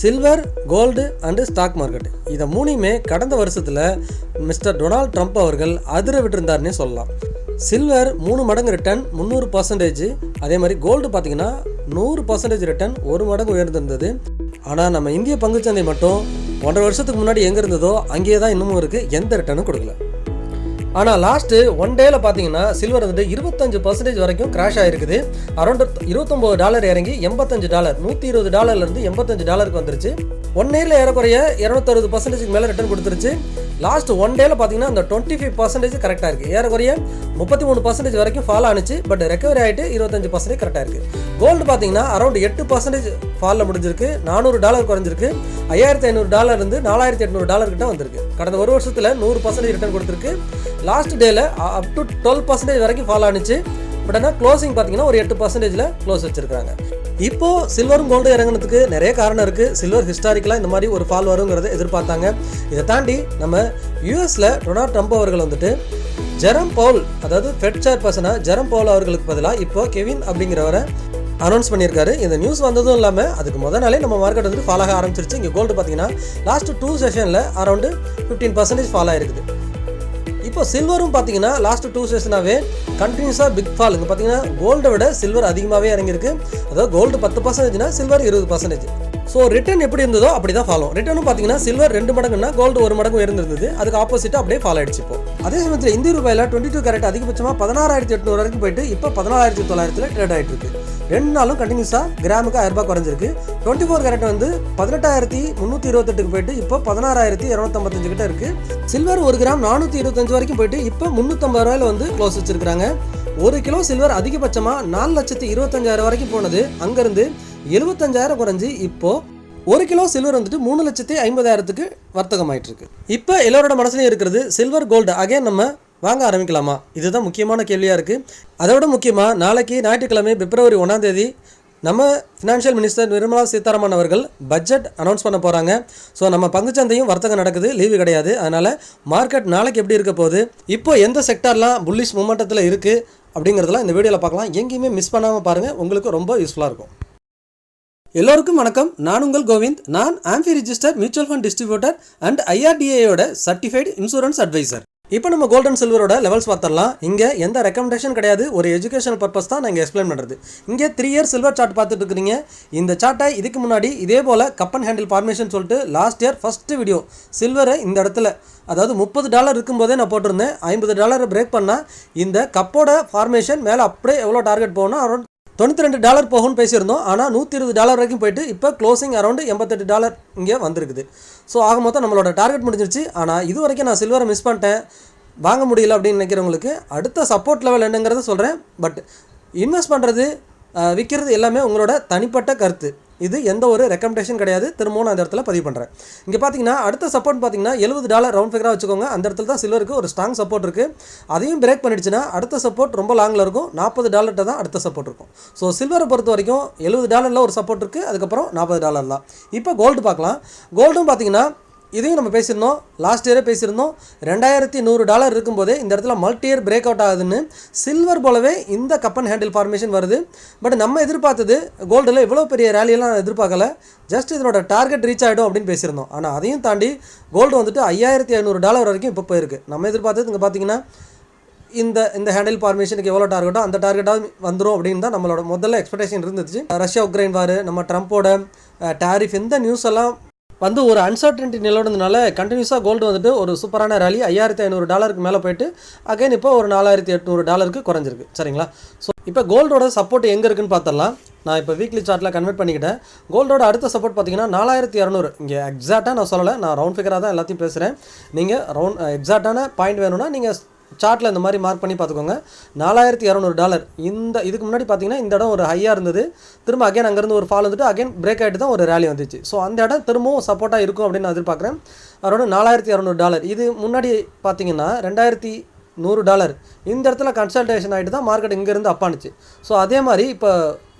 Silver gold and stock market இதை மூணையுமே கடந்த வருஷத்தில் மிஸ்டர் டொனால்ட் ட்ரம்ப் அவர்கள் அதிர விட்டிருந்தார்னே சொல்லலாம். சில்வர் மூணு மடங்கு ரிட்டர்ன் முந்நூறு பர்சன்டேஜ் அதே மாதிரி கோல்டு பார்த்தீங்கன்னா நூறு பர்சன்டேஜ் ரிட்டர்ன் ஒரு மடங்கு உயர்ந்திருந்தது. ஆனால் நம்ம இந்திய பங்குச்சந்தை மட்டும் ஒன்றரை வருஷத்துக்கு முன்னாடி எங்கே இருந்ததோ அங்கேயே தான் இன்னமும் இருக்குது எந்த ரிட்டர்னும் கொடுக்கல. ஆனால் லாஸ்ட்டு ஒன் டேயில் பார்த்தீங்கன்னா சில்வர் வந்துட்டு இருபத்தஞ்சு பர்சன்டேஜ் வரைக்கும் கிராஷ் ஆயிருக்குது. அரௌண்ட் இருபத்தொம்போது டாலர் இறங்கி எண்பத்தஞ்சு டாலர் நூற்றி இருபது டாலர்லேருந்து எண்பத்தஞ்சு டாலருக்கு வந்துருச்சு. ஒன் இயரில் ஏறக்குறைய இரநூத்தறுபது பர்சன்டேஜுக்கு மேலே ரிட்டர்ன் கொடுத்துருச்சு. லாஸ்ட் ஒன் டேல பார்த்தீங்கன்னா அந்த டுவெண்ட்டி ஃபைவ் பர்சன்டேஜ் கரெக்டாக இருக்குது ஏறக்குறைய முப்பத்தி மூணு பர்சன்டேஜ் வரைக்கும் ஃபால் ஆனிச்சு. பட் ரெக்கவரி ஆகிட்டு இருபத்தஞ்சு பர்சன்டேஜ் கரெக்டாக இருக்குது கோல்டு பார்த்தீங்கன்னா அரௌண்ட் எட்டு பர்சன்டேஜ் ஃபாலில் முடிஞ்சிருக்கு. நானூறு டாலர் குறைஞ்சிருக்கு. ஐயாயிரத்தி ஐநூறு டாலர் இருந்து நாலாயிரத்தி எட்நூறு டாலர் கிட்ட வந்திருக்கு. கடந்த ஒரு வருஷத்தில் நூறு பர்சன்டேஜ் ரிட்டர்ன் கொடுத்துருக்கு. லாஸ்ட் டேல அப் டு டுவெல் பர்சன்டேஜ் வரைக்கும் ஃபால் ஆனிச்சு. பட் ஆனால் க்ளோசிங் பார்த்தீங்கன்னா ஒரு எட்டு பர்சன்டேஜில் க்ளோஸ் வச்சிருக்காங்க இப்போ சில்வரும் கோல்டு இறங்குனதுக்கு நிறைய காரணம் இருக்குது சில்வர் ஹிஸ்டாரிக்கலாக இந்த மாதிரி ஒரு ஃபால் வருங்கிறத எதிர்பார்த்தாங்க. இதை தாண்டி நம்ம யூஎஸில் டொனால்ட் ட்ரம்ப் அவர்கள் வந்துட்டு ஜெரம் பவுல் அதாவது ஃபெட் சேர் பர்சனாக ஜெரம் பவுல் அவர்களுக்கு பதிலாக இப்போ கெவின் அப்படிங்கிறவரை அனௌன்ஸ் பண்ணியிருக்காரு. இந்த நியூஸ் வந்ததும் இல்லாமல் அதுக்கு முதல் நாளே நம்ம மார்க்கெட் வந்து ஃபால் ஆக ஆரம்பிச்சிருச்சு. இங்கே கோல்டு பார்த்தீங்கன்னா லாஸ்ட் டூ செஷனில் அரௌண்டு ஃபிஃப்டீன் பர்சன்டேஜ் ஃபால் ஆயிருக்குது. இப்போ சில்வரும் பார்த்தீங்கன்னா லாஸ்ட் டூ செஷனாகவே கண்டினியூஸாக பிக் ஃபால் இங்கே பார்த்தீங்கன்னா கோல்டை விட சில்வர் அதிகமாகவே இறங்கியிருக்கு. அதாவது கோல்டு பத்து பர்சன்டேஜ்னா சில்வர் இருபது பர்சன்டேஜ் ஸோ ரிட்டர்ன் எப்படி இருந்ததோ அப்படி தான் ஃபாலோ ரிட்டர்னும் பார்த்தீங்கன்னா சில்வர் ரெண்டு மடங்குன்னா கோல்டு ஒரு மடங்கு உயர்ந்திருந்தது. அதுக்கு ஆப்போசிட்டாக அப்படியே ஃபாலோ ஆயிடுச்சு இப்போ. அதே சமயத்தில் இந்திய ரூபாயில் டுவெண்ட்டி டூ கேரட் அதிகபட்சமாக பதினாறாயிரத்தி எட்நூறு வரைக்கும் போயிட்டு இப்போ பதினாலாயிரத்தி தொள்ளாயிரத்தில் ட்ரேட் ஆகிட்டு இருக்கு ரெண்டு நாளும் கண்டினியூஸாக கிராமுக்கு ஆயிரம் ரூபாய் குறைஞ்சிருக்கு. டுவெண்ட்டி ஃபோர் கேரட் வந்து பதினெட்டாயிரத்தி முந்நூற்றி இருபத்தெட்டுக்கு போயிட்டு இப்போ பதினாறாயிரத்தி இரநூத்தம்பத்தஞ்சு கிட்ட இருக்கு. சில்வர் ஒரு கிராம் நானூற்றி இருபத்தஞ்சு வரைக்கும் போயிட்டு இப்போ முந்நூற்றம்பது ரூபாயில வந்து க்ளோஸ் வச்சிருக்காங்க ஒரு கிலோ சில்வர் அதிகபட்சமாக நாலு லட்சத்தி இருபத்தஞ்சாயிரம் வரைக்கும் போனது. அங்கேருந்து எழுபத்தஞ்சாயிரம் குறைஞ்சி இப்போ ஒரு கிலோ சில்வர் வந்துட்டு மூணு லட்சத்தி ஐம்பதாயிரத்துக்கு வர்த்தகமாயிட்டு இருக்கு. இப்போ எல்லோரோட மனசுலையும் இருக்கிறது சில்வர் கோல்டு அகைன் நம்ம வாங்க ஆரம்பிக்கலாமா? இதுதான் முக்கியமான கேள்வியாக இருக்குது அதை விட முக்கியமாக நாளைக்கு ஞாயிற்றுக்கிழமை பிப்ரவரி ஒன்றாம் தேதி நம்ம ஃபினான்ஷியல் மினிஸ்டர் நிர்மலா சீதாராமன் அவர்கள் பட்ஜெட் அனௌன்ஸ் பண்ண போகிறாங்க ஸோ நம்ம பங்குச்சந்தையும் வர்த்தகம் நடக்குது லீவு கிடையாது. அதனால் மார்க்கெட் நாளைக்கு எப்படி இருக்க போகுது இப்போ எந்த செக்டார்லாம் புல்லிஷ் மூமெண்டத்தில் இருக்குது அப்படிங்கிறதெல்லாம் இந்த வீடியோவில் பார்க்கலாம். எங்கேயுமே மிஸ் பண்ணாமல் பாருங்கள் உங்களுக்கு ரொம்ப யூஸ்ஃபுல்லாக இருக்கும். எல்லோருக்கும் வணக்கம். நான் உங்கள் கோவிந்த். நான் AMFI register mutual fund distributor and ஐஆர்டிஏயோட certified insurance advisor இப்போ நம்ம கோல்டன் சில்வரோட லெவல்ஸ் பார்த்துடலாம். இங்கே எந்த ரெக்கமெண்டேஷன் கிடையாது. ஒரு எஜுகேஷனல் பர்பஸ் தான் நான் இங்கே எக்ஸ்பிளைன் பண்ணுறது இங்கே த்ரீ இயர் சில்வர் சார்ட் பார்த்துட்டு இருக்கிறீங்க. இந்த சார்ட்டை இதுக்கு முன்னாடி இதே போல் கப் அண்ட் ஹேண்டில் ஃபார்மேஷன் சொல்லிட்டு லாஸ்ட் இயர் ஃபஸ்ட்டு வீடியோ சில்வரை இந்த இடத்துல அதாவது முப்பது டாலர் இருக்கும்போதே நான் போட்டிருந்தேன். ஐம்பது டாலரை பிரேக் பண்ணால் இந்த கப்போட ஃபார்மேஷன் மேலே அப்படியே எவ்வளோ டார்கெட் போகணும்? அரௌண்ட் தொண்ணூற்றி ரெண்டு டாலர் போகும்னு பேசியிருந்தோம். ஆனால் நூற்றி இருபது டாலர் வரைக்கும் போயிட்டு இப்போ க்ளோசிங் அரௌண்டு எண்பத்தெட்டு டாலர் இங்கே வந்திருக்குது. ஸோ ஆக மொத்தம் நம்மளோட டார்கெட் முடிஞ்சிருச்சு. ஆனால் இது வரைக்கும் நான் சில்வரை மிஸ் பண்ணிட்டேன். வாங்க முடியல அப்படின்னு நினைக்கிறவங்களுக்கு அடுத்த சப்போர்ட் லெவல் என்னங்கிறத சொல்கிறேன் பட் இன்வெஸ்ட் பண்ணுறது விற்கிறது எல்லாமே உங்களோட தனிப்பட்ட கருத்து. இது எந்த ஒரு ரெக்கமெண்டேஷன் கிடையாது. திரும்பவும் நான் அந்த இடத்துல பதிவு பண்ணுறேன் இங்கே பார்த்தீங்கன்னா அடுத்த சப்போர்ட் பார்த்தீங்கன்னா எழுபது டாலர் ரவுண்ட் ஃபிகராக வச்சுக்கோங்க. அந்த இடத்துல தான் சில்வருக்கு ஒரு ஸ்ட்ராங் சப்போர்ட் இருக்குது அதையும் பிரேக் பண்ணிடுச்சுன்னா அடுத்த சப்போர்ட் ரொம்ப லாங்கில் இருக்கும். நாற்பது டாலர்கிட்ட தான் அடுத்த சப்போர்ட் இருக்கும். ஸோ சில்வரை பொறுத்த வரைக்கும் எழுபது டாலரில் ஒரு சப்போர்ட் இருக்குது அதுக்கப்புறம் நாற்பது டாலர் தான். இப்போ கோல்டு பார்க்கலாம். கோல்டும் பார்த்தீங்கன்னா இதையும் நம்ம பேசியிருந்தோம். லாஸ்ட் இயரே பேசியிருந்தோம். ரெண்டாயிரத்தி நூறு டாலர் இருக்கும்போதே இந்த இடத்துல மல்டி இயர் பிரேக் அவுட் ஆகுதுன்னு சில்வர் போலவே இந்த கப் அண்ட் ஹேண்டில் ஃபார்மேஷன் வருது. பட் நம்ம எதிர்பார்த்தது கோல்டில் இவ்வளோ பெரிய ரேலியெல்லாம் எதிர்பார்க்கல. ஜஸ்ட் இதனோட டார்கெட் ரீச் ஆகிடும் அப்படின்னு பேசியிருந்தோம். ஆனால் அதையும் தாண்டி கோல்டு வந்துட்டு ஐயாயிரத்தி ஐநூறு டாலர் வரைக்கும் இப்போ போயிருக்கு. நம்ம எதிர்பார்த்தது இங்கே பார்த்தீங்கன்னா இந்த இந்த ஹேண்டில் ஃபார்மேஷனுக்கு எவ்வளோ டார்கெட்டோ அந்த டார்கெட்டாக வந்துடும் அப்படின்னு தான் நம்மளோட முதல்ல எக்ஸ்பெக்டேஷன் இருந்துச்சு. ரஷ்யா உக்ரைன் வார் நம்ம ட்ரம்ப்போட டேரிஃப் இந்த நியூஸ் எல்லாம் வந்து ஒரு அன்சர்டன்டி நிலவுனதுனால கண்டினியூஸாக கோல்டு வந்துட்டு ஒரு சூப்பரான ரேலி ஐயாயிரத்தி ஐநூறு டாலருக்கு மேலே போயிட்டு அகைன் இப்போ ஒரு நாலாயிரத்தி எட்நூறு டாலருக்கு குறைஞ்சிருக்கு. சரிங்களா? ஸோ இப்போ கோல்டோட சப்போர்ட் எங்கே இருக்குன்னு பார்த்துடலாம் நான் இப்போ வீக்லி சார்ட்டில் கன்வெர்ட் பண்ணிக்கிட்டேன். கோல்டோட அடுத்த சப்போர்ட் பார்த்தீங்கன்னா நாலாயிரத்தி இரநூறு. இங்கே எக்ஸாக்டாக நான் சொல்லலை. நான் ரவுண்ட் ஃபிகராக தான் எல்லாத்தையும் பேசுகிறேன் நீங்கள் ரவுண்ட் எக்ஸாக்டான பாயிண்ட் வேணும்னா நீங்கள் சார்ட்டில் இந்த மாதிரி மார்க் பண்ணி பார்த்துக்கோங்க. நாலாயிரத்தி இரநூறு டாலர் இந்த இதுக்கு முன்னாடி பார்த்தீங்கன்னா இந்த இடம் ஒரு ஹையாக இருந்தது. திரும்ப அகைன் அங்கேருந்து ஒரு ஃபால் வந்துட்டு அகைன் பிரேக் ஆகிட்டு தான் ஒரு ரேலி வந்துச்சு. ஸோ அந்த இடம் திரும்பவும் சப்போர்ட்டாக இருக்கும் அப்படின்னு நான் எதிர்பார்க்குறேன். அதோட நாலாயிரத்தி இரநூறு டாலர் இது முன்னாடி பார்த்தீங்கன்னா ரெண்டாயிரத்தி நூறு டாலர். இந்த இடத்துல கன்சல்டேஷன் ஆகிட்டு தான் மார்க்கெட் இங்கேருந்து அப்பானுச்சு ஸோ அதே மாதிரி இப்போ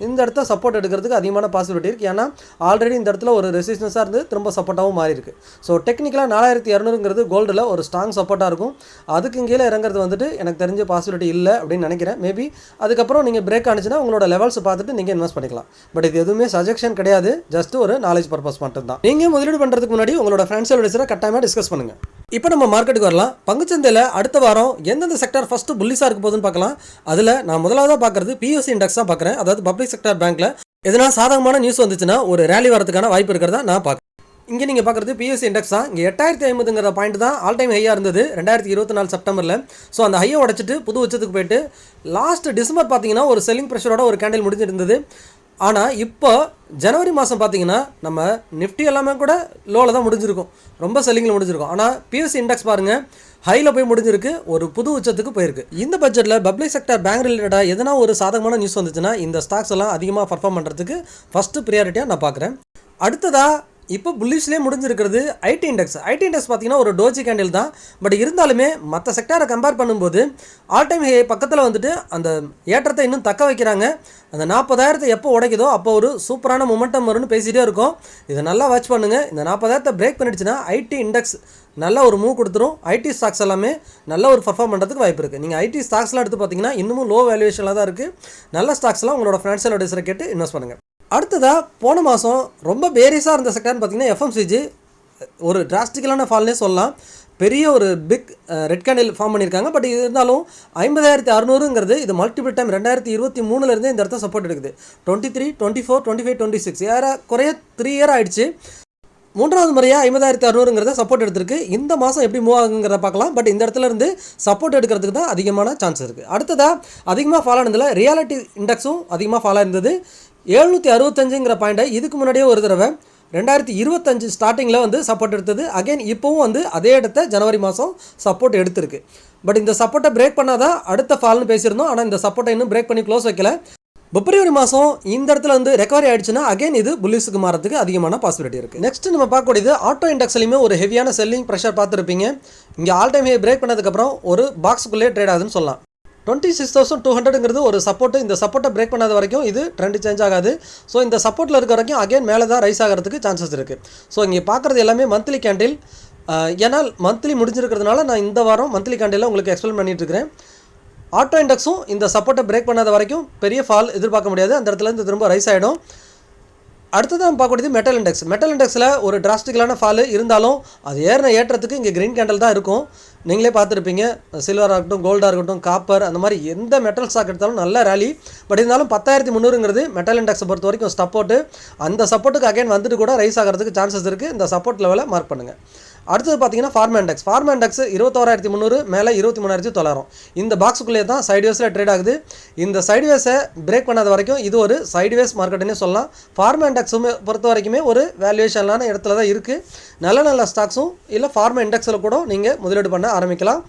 இந்த இடத்த சப்போர்ட் எடுக்கிறதுக்கு அதிகமான பாசிபிலிட்டி இருக்குது ஏன்னா ஆல்ரெடி இந்த இடத்துல ஒரு ரெசிஸ்டன்ஸாக இருந்து திரும்ப சப்போர்ட்டாகவும் மாறி இருக்கு. ஸோ டெக்னிக்கலாக நாலாயிரத்தி இரநூறுங்கிறது கோல்டில் ஒரு ஸ்ட்ராங் சப்போர்ட்டாக இருக்கும். அதுக்கு கீழே இறங்குறது வந்துட்டு எனக்கு தெரிஞ்ச பாசிபிலிட்டி இல்லை அப்படின்னு நினைக்கிறேன். மேபி அதுக்கப்புறம் நீங்கள் பிரேக் ஆனிச்சுன்னா உங்களோட லெவல்ஸ் பார்த்துட்டு நீங்கள் இன்வெஸ்ட் பண்ணிக்கலாம். பட் இது எதுவுமே சஜெக்ஷன் கிடையாது. ஜஸ்ட் ஒரு நாலேஜ் பர்பஸ் மட்டும்தான். நீங்கள் முதலீடு பண்ணுறதுக்கு முன்னாடி உங்களோட ஃப்ரெண்ட்ஸ் அட்வைசரை கட்டாயமாக டிஸ்கஸ் பண்ணுங்கள் இப்போ நம்ம மார்க்கெட்டுக்கு வரலாம். பங்குச்சந்தையில் அடுத்த வாரம் எந்தெந்த செக்டர் ஃபஸ்ட்டு புல்லிஸாக இருக்க போகுதுன்னு பார்க்கலாம். அதில் நான் முதலாவதாக பார்க்குறது பிஎஸ்சி இண்டெக்ஸ் தான் பார்க்குறேன். அதாவது பப்ளிக் செக்டர் பேங்க்கில் எதனா சாதகமான நியூஸ் வந்துச்சுன்னா ஒரு ரேலி வரதுக்கான வாய்ப்பு இருக்கிறதா நான் பார்க்குறேன். இங்கே நீங்கள் பார்க்குறது பிஎஸ்சி இண்டெக்ஸ் தான். இங்கே எட்டாயிரத்தி ஐம்பதுங்கிற பாயிண்ட் தான் ஆல் டைம் ஹையாக இருந்தது ரெண்டாயிரத்தி இருபத்தி நாலு செப்டம்பரில். ஸோ அந்த ஹையை உடச்சிட்டு புது உச்சத்துக்கு போயிட்டு லாஸ்ட் டிசம்பர் பார்த்தீங்கன்னா ஒரு செல்லிங் ப்ரெஷரோட ஒரு கேண்டில் முடிஞ்சிருந்தது. ஆனால் இப்போ ஜனவரி மாதம் பார்த்தீங்கன்னா நம்ம நிஃப்டி எல்லாமே கூட லோவில் தான் முடிஞ்சிருக்கும். ரொம்ப செல்லிங்கில் முடிஞ்சிருக்கும். ஆனால் பிஎஸ்சி இண்டெக்ஸ் பாருங்கள் ஹையில் போய் முடிஞ்சிருக்கு ஒரு புது உச்சத்துக்கு போயிருக்கு. இந்த பட்ஜெட்டில் பப்ளிக் செக்டர் பேங்க் ரிலேட்டடாக எதனா ஒரு சாதகமான நியூஸ் வந்துச்சுன்னா இந்த ஸ்டாக்ஸ் எல்லாம் அதிகமாக பர்ஃபார்ம் பண்ணுறதுக்கு ஃபஸ்ட்டு ப்ரியாரிட்டியாக நான் பார்க்குறேன் அடுத்ததாக இப்போ புல்லிஷ்லேயே முடிஞ்சிருக்கிறது ஐடி இண்டெக்ஸ் ஐடி இண்டெக்ஸ் பார்த்தீங்கன்னா ஒரு டோஜி கேண்டில் தான். பட் இருந்தாலுமே மற்ற செக்டாரை கம்பேர் பண்ணும்போது ஆல் டைம் ஹே பக்கத்தில் வந்துட்டு அந்த ஏற்றத்தை இன்னும் தக்க வைக்கிறாங்க. அந்த நாற்பதாயிரத்தை எப்போ உடைக்குதோ அப்போ ஒரு சூப்பரான மொமெண்டம் வரும்னு பேசிகிட்டே இருக்கோம். இதை நல்லா வாட்ச் பண்ணுங்கள் இந்த நாற்பதாயிரத்தை பிரேக் பண்ணிடுச்சுன்னா ஐடி இண்டெக்ஸ் நல்ல ஒரு மூவ் கொடுத்துரும். ஐடி ஸ்டாக்ஸ் எல்லாமே நல்ல ஒரு பர்ஃபார்ம் பண்ணுறதுக்கு வாய்ப்பு இருக்குது நீங்கள் ஐடி ஸ்டாக்ஸ்லாம் எடுத்து பார்த்தீங்கன்னா இன்னமும் லோ வேல்யூவேஷனில் தான் இருக்குது நல்ல ஸ்டாக்ஸ்லாம் உங்களோட ஃபினான்ஷியல் அட்வைஸரை கேட்டு இன்வெஸ்ட் பண்ணுங்கள் அடுத்ததாக போன மாதம் ரொம்ப பேரிஸாக இருந்த செக்டர்னு பார்த்தீங்கன்னா எஃப்எம்சிஜி ஒரு டிராஸ்டிக்கலான ஃபால்னே சொல்லலாம். பெரிய ஒரு பிக் ரெட் கேண்டில் ஃபார்ம் பண்ணியிருக்காங்க. பட் இருந்தாலும் ஐம்பதாயிரத்தி அறுநூறுங்கிறது இது மல்டிபிள் டைம் ரெண்டாயிரத்தி இருபத்தி மூணுலேருந்தே இந்த இடத்த சப்போர்ட் எடுக்குது. Twenty three twenty four twenty five twenty six ஏற குறைய த்ரீ இயர் ஆயிடுச்சு. மூன்றாவது முறையாக ஐம்பதாயிரத்தி அறுநூறுங்கிறத சப்போர்ட் எடுத்திருக்கு. இந்த மாதம் எப்படி மூவ் ஆகுங்கிறத பார்க்கலாம். பட் இந்த இடத்துல இருந்து சப்போர்ட் எடுக்கிறதுக்கு தான் அதிகமான சான்ஸ் இருக்குது அடுத்ததாக அதிகமாக ஃபாலோ ஆனதில் ரியாலிட்டி இண்டெக்ஸும் அதிகமாக ஃபாலோ இருந்தது எழுநூற்றி அறுபத்தஞ்சுங்கிற பாயிண்ட்டை இதுக்கு முன்னாடியே ஒரு தடவை ரெண்டாயிரத்தி இருபத்தஞ்சு ஸ்டார்டிங்கில் வந்து சப்போர்ட் எடுத்தது. அகைன் இப்போவும் வந்து அதே இடத்த ஜனவரி மாதம் சப்போர்ட் எடுத்திருக்கு. பட் இந்த சப்போர்ட்டை பிரேக் பண்ணாதான் அடுத்த ஃபால்னு பேசியிருந்தோம். ஆனால் இந்த சப்போர்ட்டை இன்னும் பிரேக் பண்ணி க்ளோஸ் வைக்கல. பிப்ரவரி மாதம் இந்த இடத்துல வந்து ரெக்கவரி ஆயிடுச்சுன்னா அகைன் இது புல்லிஸுக்கு மாறதுக்கு அதிகமான பாசிபிலிட்டி இருக்குது நெக்ஸ்ட் நம்ம பார்க்கக்கூடியது ஆட்டோ இண்டெக்ஸ்லையுமே ஒரு ஹெவியான செல்லிங் ப்ரெஷர் பார்த்துருப்பீங்க. இங்கே ஆல் டைம் ஹே பிரேக் பண்ணதுக்கப்புறம் ஒரு பாக்ஸுக்குள்ளே ட்ரேட் ஆகுதுன்னு சொல்லலாம். டுவெண்ட்டி சிக்ஸ் தௌசண்ட் டூ ஹண்ட்ரடுங்கிறது ஒரு சப்போர்ட் இந்த சப்போர்ட்டை பிரேக் பண்ணாத வரைக்கும் இது ட்ரெண்ட் சேஞ்ச் ஆகாது. ஸோ இந்த சப்போர்ட்டில் இருக்க வரைக்கும் அகைன் மேலே தான் ரைஸ் ஆகிறதுக்கு சான்சஸ் இருக்குது ஸோ இங்கே பார்க்குறது எல்லாமே மந்த்லி கேண்டில் ஏன்னா மந்த்லி முடிஞ்சிருக்கிறதுனால நான் இந்த வாரம் மந்த்லி கேண்டில் உங்களுக்கு எக்ஸ்பிளைன் பண்ணிட்டு இருக்கிறேன். ஆட்டோ இண்டெக்ஸும் இந்த சப்போர்ட்டை பிரேக் பண்ணாத வரைக்கும் பெரிய ஃபால் எதிர்பார்க்க முடியாது. அந்த இடத்துல இருந்து திரும்ப ரைஸ் ஆகிடும் அடுத்தது நம்ம பார்க்கக்கூடியது மெட்டல் இண்டெக்ஸ் மெட்டல் இண்டெக்ஸில் ஒரு டிராஸ்டிக்கலான ஃபாலு இருந்தாலும் அது ஏறின ஏற்றத்துக்கு இங்கே க்ரீன் கேண்டல் தான் இருக்கும். நீங்களே பார்த்துருப்பீங்க சில்வராக இருக்கட்டும் கோல்டாக இருக்கட்டும் காப்பர் அந்த மாதிரி எந்த மெட்டல் ஸ்டாக் எடுத்தாலும் நல்ல ரேலி பட் இருந்தாலும் பத்தாயிரத்தி முந்நூறுங்கிறது மெட்டல் இண்டெக்ஸை பொறுத்த வரைக்கும் சப்போர்ட்டு அந்த சப்போர்ட்டுக்கு அகைன் வந்துட்டு கூட ரைஸ் ஆகிறதுக்கு சான்சஸ் இருக்குது இந்த சப்போர்ட் லெவலை மார்க் பண்ணுங்கள் அடுத்தது பார்த்தீங்கன்னா ஃபார்ம் இண்டெக்ஸ் இண்டெக்ஸ் இருபத்தோராயிரத்தி முந்நூறு மேலே இருபத்தி மூணாயிரத்தி தொள்ளாயிரம். இந்த பாக்ஸுக்குள்ளே தான் சைடுவேஸில் ட்ரேட் ஆகுது. இந்த சைடுவேஸை பிரேக் பண்ணாத வரைக்கும் இது ஒரு சைடுவேஸ் மார்க்கெட்டுன்னே சொல்லலாம். ஃபார்ம் இண்டெக்ஸுமே பொறுத்த வரைக்குமே ஒரு வேல்யூவேஷனான இடத்துல தான் இருக்குது நல்ல நல்ல ஸ்டாக்ஸும் இல்லை ஃபார்மா இண்டெக்ஸில் கூட நீங்கள் முதலீடு பண்ண ஆரம்பிக்கலாம்.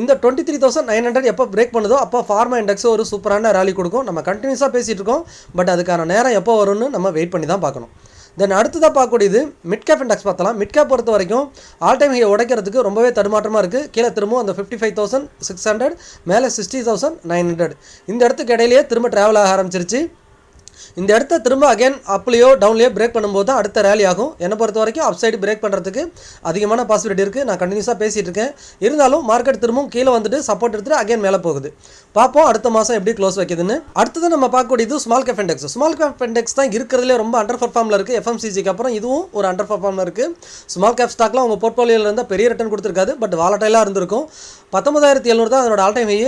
இந்த twenty three thousand nine hundred எப்போ பிரேக் பண்ணுதோ அப்போ ஃபார்மா இண்டெக்ஸ் ஒரு சூப்பரான ரேலி கொடுக்கும். நம்ம கண்டினியூஸாக பேசிகிட்டு இருக்கோம். பட் அதுக்கான நேரம் எப்போ வரும்னு நம்ம வெயிட் பண்ணி தான் பார்க்கணும். தென் அடுத்ததாக பார்க்கக்கூடியது மிட் கேப் இண்டெக்ஸ் பார்த்தலாம். மிட் கேப் பொறுத்த வரைக்கும் ஆல் டைம் ஹை உடைக்கிறதுக்கு ரொம்பவே தடுமாற்றமாக இருக்குது கீழே திரும்பவும் அந்த fifty five thousand six hundred மேலே சிக்ஸ்டி தௌசண்ட் நைன் ஹண்ட்ரட் இந்த இடத்துக்கு இடையிலேயே திரும்ப ட்ராவல் ஆக ஆரம்பிச்சிருச்சு. இந்த இடத்த திரும்ப அகைன் அப்லேயோ டவுன்லேயோ பிரேக் பண்ணும்போது தான் அடுத்த ரேலி ஆகும். என்னை பொறுத்த வரைக்கும் அப் சைடு பிரேக் பண்ணுறதுக்கு அதிகமான பாசிபிலிட்டி இருக்குது நான் கண்டினியூஸாக பேசிகிட்டு இருக்கேன். இருந்தாலும் மார்க்கெட் திரும்பவும் கீழே வந்துட்டு சப்போர்ட் எடுத்துட்டு அகைன் மேலே போகுது. பார்ப்போம் அடுத்த மாதம் எப்படி க்ளோஸ் வைக்குதுன்னு. அடுத்தது நம்ம பார்க்கக்கூடியது small cap index small cap index தான் இருக்கிறதுலே ரொம்ப அண்டர் பர்ஃபார்மில் இருக்குது எஃப்எம்சிஜிக்கு அப்புறம் இதுவும் ஒரு அண்டர் பர்ஃபார்மில் இருக்குது ஸ்மால் கேப் ஸ்டாக்லாம் உங்கள் போர்ட்ஃபோலியோவில் இருந்தால் பெரிய ரிட்டர்ன் கொடுத்துருக்காது. பட் வாலட்டைலாக இருந்திருக்கும். பத்தொன்பதாயிரத்தி எழுநூறு தான் அதனோட ஆல் டைம் ஹை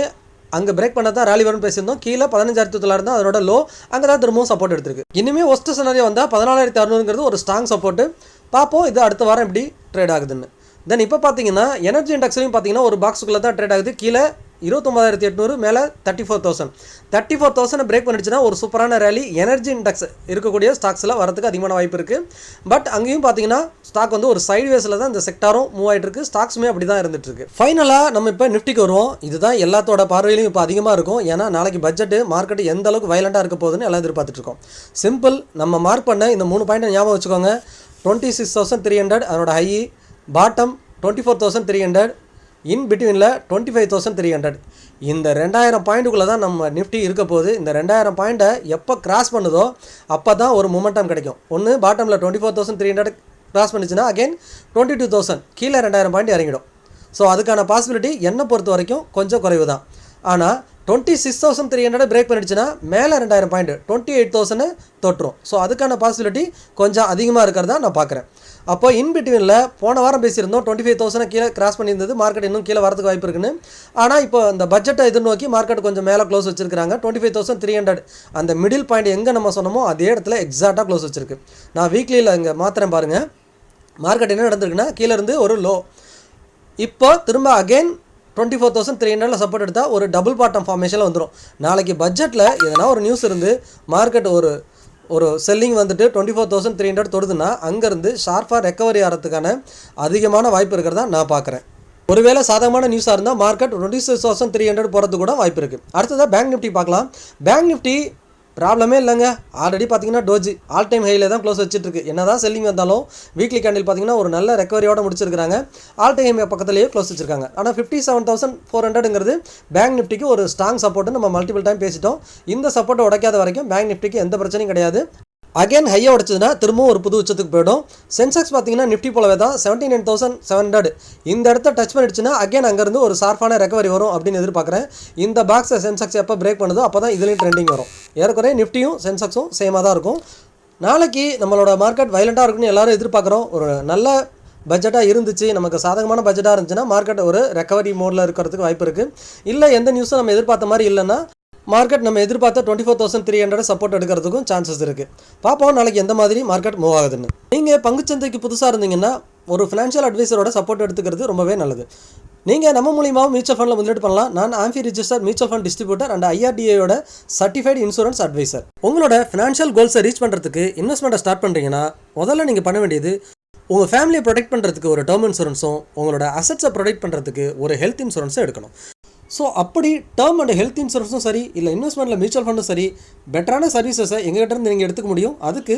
அங்கே பிரேக் பண்ண தான் ராலி வரும்னு பேசியிருந்தோம். கீழே பதினஞ்சாயிரத்தி தொள்ளாயிரம் தான் அதோட லோ அங்கே தான் திரும்பவும் சப்போர்ட் எடுத்திருக்கு. இனிமே ஒஸ்ட் சனரியா வந்தால் பதினாலாயிரத்தி அறுநூறுங்கிறது ஒரு ஸ்ட்ராங் சப்போர்ட்டு பார்ப்போம் இது அடுத்த வாரம் எப்படி ட்ரேட் ஆகுதுன்னு. தென் இப்போ பார்த்தீங்கன்னா எனர்ஜி இண்டெக்ஸ்லையும் பார்த்தீங்கன்னா ஒரு பாக்ஸுக்குள்ளே தான் ட்ரேட் ஆகுது. கீழே இருபத்தொம்பதாயிரத்தி எட்நூறு மேலே thirty four thousand thirty four thousand break பண்ணிடுச்சுன்னா ஒரு சூப்பரான ரேலி எனர்ஜி இண்டெக்ஸ் இருக்கக்கூடிய ஸ்டாக்ஸில் வரதுக்கு அதிகமான வாய்ப்பு இருக்குது பட் அங்கேயும் பார்த்தீங்கன்னா ஸ்டாக் வந்து ஒரு சைடு வேஸில் தான் இந்த செக்டாரும் மூவ் ஆகிட்டு இருக்கு. ஸ்டாக்ஸுமே அப்படி தான் இருந்துட்டு இருக்கு. ஃபைனலாக நம்ம இப்போ நிஃப்டிக்கு வருவோம். இதுதான் எல்லாத்தோட பார்வையிலையும் இப்போ அதிகமாக இருக்கும். ஏன்னா நாளைக்கு பட்ஜெட்டு மார்க்கெட் எந்த அளவுக்கு வயலண்டாக இருக்க போகுதுன்னு எல்லாம் எதிர்பார்த்துட்டு இருக்கோம். சிம்பிள் நம்ம மார்க் பண்ண இந்த மூணு பாயிண்ட் ஞாபகம் வச்சுக்கோங்க. Twenty six thousand three hundred அதனோட high bottom twenty four thousand three hundred in பிட்வீனில் twenty five thousand three hundred இந்த ரெண்டாயிரம் பாயிண்ட்டுக்குள்ளே தான் நம்ம நிஃப்டி இருக்க போகுது. இந்த ரெண்டாயிரம் பாயிண்ட்டை எப்போ கிராஸ் பண்ணுதோ அப்போ தான் ஒரு மொமெண்டம் கிடைக்கும். ஒன்று பாட்டமில் twenty four thousand three hundred cross பண்ணிச்சுன்னா again twenty two thousand கீழே ரெண்டாயிரம் பாயிண்ட் இறங்கிடும். ஸோ அதுக்கான பாசிபிலிட்டி என்னை பொறுத்த வரைக்கும் கொஞ்சம் குறைவு தான் ஆனால் twenty six thousand three hundred break பண்ணிடுச்சுன்னா மேலே ரெண்டாயிரம் பாயிண்ட் டுவெண்ட்டி எயிட் தௌசண்ட் தொட்டுரும். ஸோ அதுக்கான பாசிபிலிட்டி கொஞ்சம் அதிகமாக இருக்கிறதா நான் பார்க்குறேன். அப்போ இன் பிட்வீனில் போன வாரம் பேசியிருந்தோம் டுவெண்ட்டி ஃபைவ் தௌசண்ட் கீழே கிராஸ் பண்ணியிருந்தது மார்க்கெட் இன்னும் கீழே வரதுக்கு வாய்ப்பு இருக்குன்னு. ஆனால் இப்போ அந்த பட்ஜெட்டை எதிர்நோக்கி மார்க்கெட் கொஞ்சம் மேலே க்ளோஸ் வச்சிருக்காங்க twenty five thousand three hundred அந்த மிடில் பாயிண்ட் எங்கே நம்ம சொன்னோமோ அதே இடத்துல எக்ஸாக்டாக க்ளோஸ் வச்சிருக்கு. நான் வீக்லியில் இங்கே மாத்திரம் பாருங்கள் மார்க்கெட் என்ன நடந்திருக்குன்னா கீழேருந்து ஒரு லோ இப்போ திரும்ப again twenty four thousand three ஹண்ட்ரட்ல சப்போர்ட் எடுத்தால் ஒரு டபுள் பாட்டம் ஃபார்மேஷனில் வந்துடும் நாளைக்கு பட்ஜெட்டில் எதனா ஒரு நியூஸ் இருந்து மார்க்கெட் ஒரு ஒரு செல்லிங் வந்துட்டு twenty four thousand three hundred தொடுதுன்னா அங்கேருந்து ஷார்ப்பாக ரெக்கவரி ஆகிறதுக்கான அதிகமான வாய்ப்பு இருக்கிறதா நான் பார்க்குறேன் ஒருவேளை சாதகமான நியூஸாக இருந்தால் market twenty six thousand three hundred போகிறது கூட வாய்ப்பு இருக்குது அடுத்ததாக பேங்க் நிஃப்டி பார்க்கலாம். பேங்க் நிஃப்டி ப்ராப்ளமே இல்லைங்க. ஆல்ரெடி பார்த்தீங்கன்னா டோஜி ஆல் டைம் ஹையில் தான் க்ளோஸ் வச்சுட்டுருக்கு. என்ன தான் செல்லிங் வந்தாலும் வீக்லி கேண்டில் பார்த்தீங்கன்னா ஒரு நல்ல ரெக்கவரியோட முடிச்சிருக்காங்க ஆல் டைம் பக்கத்துலேயே க்ளோஸ் வச்சிருக்காங்க. ஆனால் ஃபிஃப்டி செவன் தௌசண்ட் ஃபோர் ஹண்ட்ரடுங்கிறது பேங்க் நிஃப்டிக்கு ஒரு ஸ்ட்ராங் சப்போர்ட்டு நம்ம மல்டிபிள் டைம் பேசிட்டோம். இந்த சப்போர்ட்டை உடைக்காத வரைக்கும் பேங்க் நிஃப்டிக்கு எந்த பிரச்சனையும் கிடையாது. அகைன் ஹையாக உடச்சதுன்னா திரும்பவும் ஒரு புது உச்சத்துக்கு போயிடும். சென்செக்ஸ் பார்த்தீங்கன்னா நிஃப்டி போலவே தான் seventy nine thousand seven hundred இந்த இடத்த டச் பண்ணிடுச்சுன்னா அகைன் அங்கேருந்து ஒரு ஷார்ப்பான ரெக்கவரி வரும் அப்படின்னு எதிர்பார்க்குறேன். இந்த பாக்ஸை சென்செக்ஸ் எப்போ பிரேக் பண்ணுதோ அப்போ தான் இதுலேயும் ட்ரெண்டிங் வரும். ஏறக்குறைய நிஃப்டியும் சென்செக்ஸும் சேமாக தான் இருக்கும். நாளைக்கு நம்மளோட மார்க்கெட் வைலண்ட்டாக இருக்குன்னு எல்லோரும் எதிர்பார்க்குறோம். ஒரு நல்ல பட்ஜெட்டாக இருந்துச்சு நமக்கு சாதகமான பட்ஜெட்டாக இருந்துச்சுன்னா மார்க்கெட் ஒரு ரெக்கவரி மோடில் இருக்கிறதுக்கு வாய்ப்பு இருக்குது இல்லை எந்த நியூஸும் நம்ம எதிர்பார்த்த மாதிரி இல்லைன்னா மார்க்கெட் நம்ம எதிர்பார்த்த twenty four thousand three hundred support எடுக்கிறதுக்கும் சான்சஸ் இருக்குது பார்ப்போம் நாளைக்கு எந்த மாதிரி மார்க்கெட் மூவ் ஆகுதுன்னு. நீங்கள் பங்குச்சந்தைக்கு புதுசாக இருந்தீங்கன்னா ஒரு ஃபினான்ஷியல் அட்வைசரோட சப்போர்ட் எடுத்துக்கிறது ரொம்பவே நல்லது. நீங்கள் நம்ம மூலியமாக மியூச்சுவல் ஃபண்டில் முதலீடு பண்ணலாம். நான் AMFI register mutual fund distributor and ஐஆர்டிஏயோட certified insurance advisor உங்களோட ஃபினான்ஷியல் கோல்ஸை ரீச் பண்ணுறதுக்கு இன்வெஸ்ட்மெண்ட்டை ஸ்டார்ட் பண்ணுறீங்கன்னா முதல்ல நீங்கள் பண்ண வேண்டியது உங்கள் ஃபேமிலியை ப்ரொடெக்ட் பண்ணுறதுக்கு ஒரு டேர்ம் இன்சூரன்ஸும் உங்களோட அசட்ஸை ப்ரொடெக்ட் பண்ணுறதுக்கு ஒரு ஹெல்த் இன்சூரன்ஸும் எடுக்கணும். ஸோ அப்படி டேர்ம் அண்ட் ஹெல்த் இன்சூரன்ஸும் சரி இல்லை இன்வெஸ்ட்மெண்ட்டில் மியூச்சுவல் ஃபண்டும் சரி பெட்டரான சர்வீசஸை எங்கள்கிட்ட இருந்து நீங்கள் எடுத்துக்க முடியும். அதுக்கு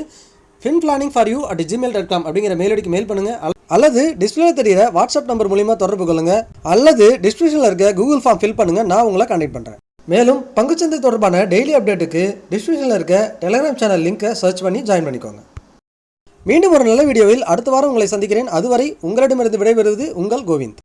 fin planning for you at Gmail dot com அப்படிங்கிற மெயில் அடிக்கு மெயில் பண்ணுங்கள் அல்லது டிஸ்பிளேல தெரியிற வாட்ஸ்அப் நம்பர் மூலியமாக தொடர்பு கொள்ளுங்கள் அல்லது டிஸ்கிரிப்ஷனில் இருக்க கூகுள் ஃபார்ம் ஃபில் பண்ணுங்கள் நான் உங்களை கான்டெக்ட் பண்ணுறேன் மேலும் பங்குச்சந்தை தொடர்பான டெய்லி அப்டேட்டுக்கு டிஸ்கிரிப்ஷனில் இருக்க டெலிகிராம் சேனல் லிங்க்கை சர்ச் பண்ணி ஜாயின் பண்ணிக்கோங்க. மீண்டும் ஒரு நல்ல வீடியோவில் அடுத்த வாரம் உங்களை சந்திக்கிறேன். அதுவரை உங்களிடமிருந்து விடைபெறுவது உங்கள் கோவிந்த்.